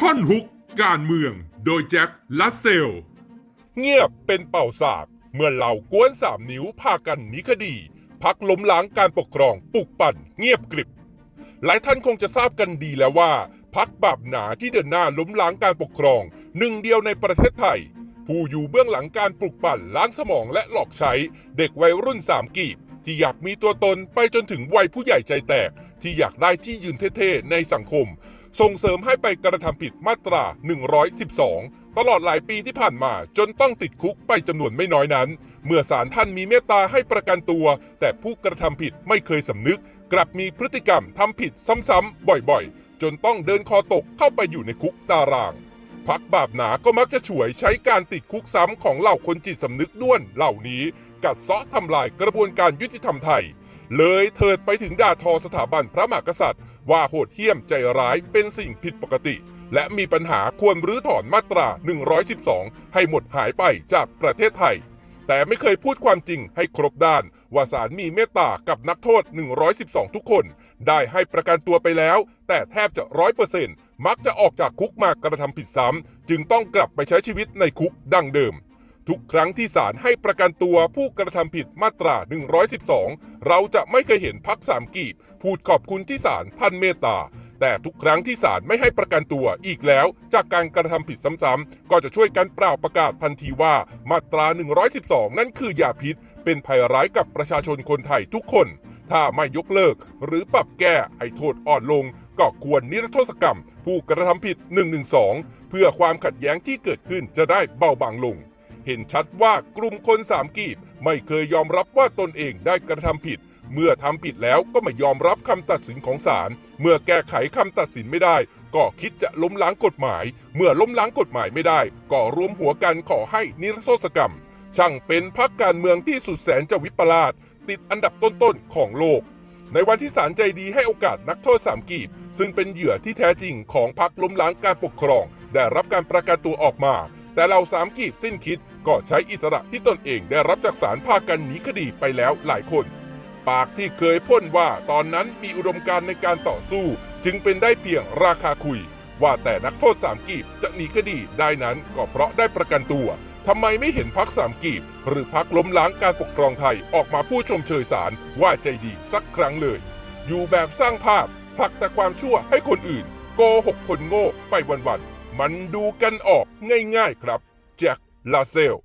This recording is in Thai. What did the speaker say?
ท่อนฮุกการเมือง โดยแจ็คลัสเซล เงียบเป็นเป่าสาก เมื่อเหล่ากวนสามนิ้วพากันหนีคดี พักล้มล้างการปกครองปลุกปั่น เงียบกริบ หลายท่านคงจะทราบกันดีแล้วว่า พักบาปหนาที่เดินหน้าล้มล้างการปกครอง หนึ่งเดียวในประเทศไทย ผู้อยู่เบื้องหลังการปลุกปั่นล้างสมองและหลอกใช้ เด็กวัยรุ่นสามกีบที่อยากมีตัวตนไปจนถึงวัยผู้ใหญ่ใจแตก ที่อยากได้ที่ยืนเท่ๆในสังคม ส่งเสริมให้ไปกระทำผิดมาตรา 112 ตลอดหลายปีที่ผ่านมาจนต้องติดคุกไปจำนวนไม่น้อยนั้น เมื่อศาลท่านมีเมตตาให้ประกันตัว แต่ผู้กระทำผิดไม่เคยสำนึก กลับมีพฤติกรรมทำผิดซ้ำๆบ่อยๆ จนต้องเดินคอตกเข้าไปอยู่ในคุกตารางพักบาปหนาก็มักจะฉวยใช้การติดคุกซ้ำของเหล่าคนจิตสำนึกด้วนเหล่านี้ กัดเซาะทำลายกระบวนการยุติธรรมไทย เลยเถิดไปถึงด่าทอสถาบันพระมหากษัตริย์ ว่าโหดเหี้ยมใจร้ายเป็นสิ่งผิดปกติ และมีปัญหาควรรื้อถอนมาตรา 112 ให้หมดหายไปจากประเทศไทย แต่ไม่เคยพูดความจริงให้ครบด้าน ว่าศาลมีเมตตากับนักโทษ 112 ทุกคน ได้ให้ประกันตัวไปแล้ว แต่แทบจะร้อยเปอร์เซ็นต์มักจะออกจากคุกมากระทำผิดซ้ำจึงต้องกลับไปใช้ชีวิตในคุกดังเดิม ทุกครั้งที่ศาลให้ประกันตัวผู้กระทำผิดมาตรา 112 เราจะไม่เคยเห็นพักสามกีบ พูดขอบคุณที่ศาลท่านเมตตา แต่ทุกครั้งที่ศาลไม่ให้ประกันตัวอีกแล้ว จากการกระทำผิดซ้ำๆ ก็จะช่วยกันเปล่าประกาศทันทีว่ามาตรา 112 นั่นคือยาพิษ เป็นภัยร้ายกับประชาชนคนไทยทุกคน ถ้าไม่ยกเลิก หรือปรับแก้ให้โทษอ่อนลงก็ควรนิรโทษกรรม ผู้กระทำผิด 112 เพื่อความขัดแย้งที่เกิดขึ้นจะได้เบาบางลง เห็นชัดว่ากลุ่มคนสามกีบไม่เคยยอมรับว่าตนเองได้กระทำผิด เมื่อทำผิดแล้วก็ไม่ยอมรับคำตัดสินของศาลเมื่อแก้ไขคำตัดสินไม่ได้ ก็คิดจะล้มล้างกฎหมาย เมื่อล้มล้างกฎหมายไม่ได้ ก็รวมหัวกันขอให้นิรโทษกรรม ช่างเป็นพักการเมืองที่สุดแสนจะวิปลาสติดอันดับต้นๆของโลกในวันที่ศาลใจดีให้โอกาสนักโทษสามกีบ ซึ่งเป็นเหยื่อที่แท้จริงของพักล้มล้างการปกครอง ได้รับการประกันตัวออกมา แต่เราสามกีบสิ้นคิดก็ใช้อิสระที่ตนเองได้รับจากศาลพากันหนีคดีไปแล้วหลายคน ปากที่เคยพ่นว่าตอนนั้นมีอุดมการในการต่อสู้ จึงเป็นได้เพียงราคาคุย ว่าแต่นักโทษสามกีบจะหนีคดีได้นั้นก็เพราะได้ประกันตัวทำไมไม่เห็นพักสามกีบ หรือพักล้มล้างการปกครองไทยออกมาพูดชมเชยศาลว่าใจดีสักครั้งเลย อยู่แบบสร้างภาพผลักแต่ความชั่วให้คนอื่น โกหกคนโง่ไปวันๆ มันดูกันออกง่ายๆครับแจ็คลาเซล